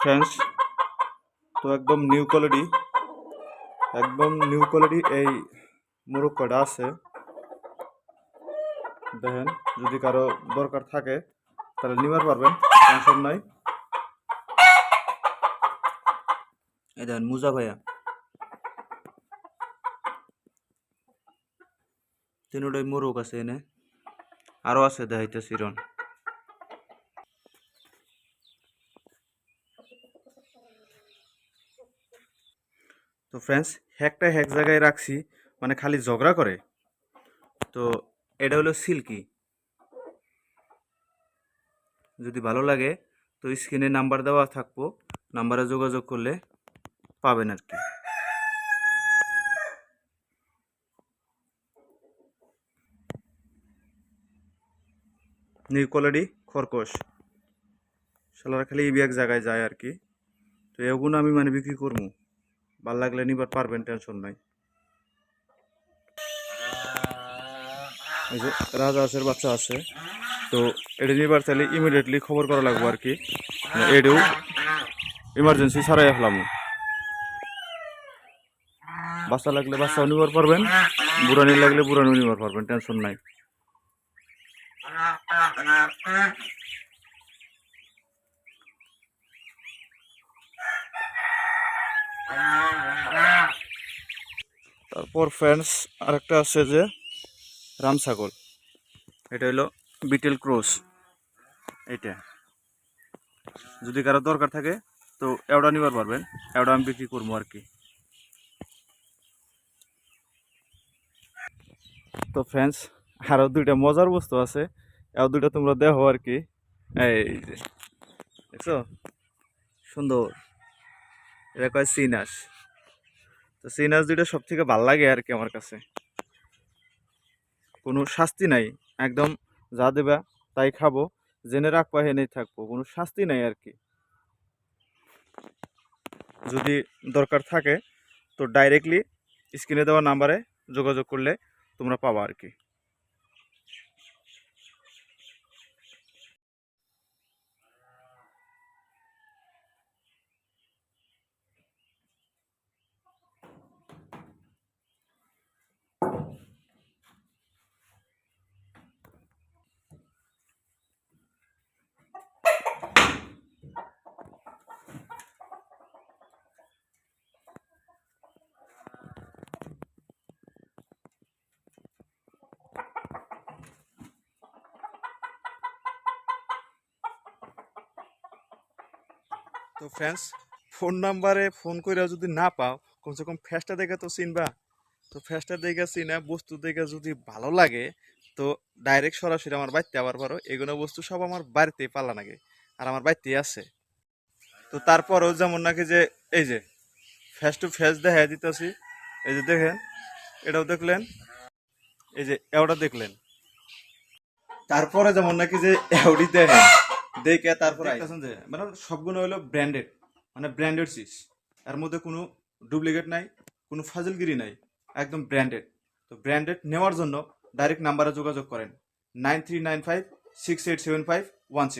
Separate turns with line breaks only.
Friends তো একদম new quality একদম নিউ কোয়ালিটি এই মোরক্কোটা আছে। দেখেন, যদি কারও দরকার থাকে, তাহলে নিবার পারবেন টেনশন নাই। এই দেখেন, মুজা ভাইয়া। তিনটাই মোরগ আছে এনে। আরও আছে, দেখাইতেছি, রন। তো ফ্রেন্ডস হ্যাকটা হ্যাক জায়গায় রাখছি মানে খালি ঝগড়া করে। তো এটা হলো সিল্কি যদি ভালো লাগে, তো স্ক্রিনে নাম্বার দেওয়া থাকব নাম্বারে যোগাযোগ করলে পাবেন আর কি। নিউ কোয়ালিটি খরকোশ শালারা খালি এই এক জায়গায় যায় আর কি। তো এগুলো আমি মানে বিক্রি করব। ভালো লাগলে নিবার পারবেন টেনশন নাই। এই যে রাজহাঁসের বাচ্চা আছে, তো এটা নিবার চাইলে ইমিডিয়েটলি খবর করা লাগবে আর কি। এটাও ইমার্জেন্সি ছাড়াই ফেলাম বাচ্চা লাগলে বাচ্চাও নিবার পারবেন, বুড়ানি লাগলে বুড়ানিও নিবার পারবেন টেনশন নাই। তারপর ফ্রেন্ডস আরেকটা আছে যে রাম ছাগল এটা হলো বিটেল ক্রস এটা যদি কারও দরকার থাকে, তো এওটা নিবার পারবেন। এওটা আমি বিক্রি করব আর কি। তো ফ্রেন্ডস আরও দুইটা মজার বস্তু আছে। এও দুইটা তোমরা দেখো আর কি। এই যে, দেখছ? সুন্দর। এটা কয় সিনাস। তো সিনাস দুইটা সব থেকে ভালো লাগে আর কি আমার কাছে। কোনো শাস্তি নাই, একদম যা দেবা তাই খাব, জেনে রাখ রাখবা হেনেই থাকব, কোনো শাস্তি নাই আর কি যদি দরকার থাকে তো ডাইরেক্টলি স্ক্রিনে দেওয়া নাম্বারে যোগাযোগ করলে তোমরা পাবা আর কি তো ফ্রেন্ডস ফোন নাম্বারে ফোন করে যদি না পাও, কমসে কম ফেসটা দেখে তো চিনবা। তো ফেসটা দেখে চিনা, বস্তু দেখে যদি ভালো লাগে, তো ডাইরেক্ট সরাসরি আমার বাড়িতে আবার পারো। এগুলো বস্তু সব আমার বাড়িতেই পালা লাগে আর আমার বাড়িতেই আছে। তো তারপরেও যেমন নাকি যে, এই যে ফেস টু ফেস দেখা দিতেছি। এই যে দেখেন, এটাও দেখলেন, এই যে, এওটা দেখলেন। তারপরে যেমন নাকি যে, এওডি দেখেন। দেখে তারপর দেখতেছেন যে মানে সবগুলো হলো ব্র্যান্ডেড মানে ব্র্যান্ডেড চিজ এর মধ্যে কোনো ডুপ্লিকেট নাই, কোনো ফাজিলগিরি নাই, একদম ব্র্যান্ডেড তো ব্র্যান্ডেড নেওয়ার জন্য ডাইরেক্ট নাম্বারে যোগাযোগ করেন। Nine three nine five, six eight seven five, one six.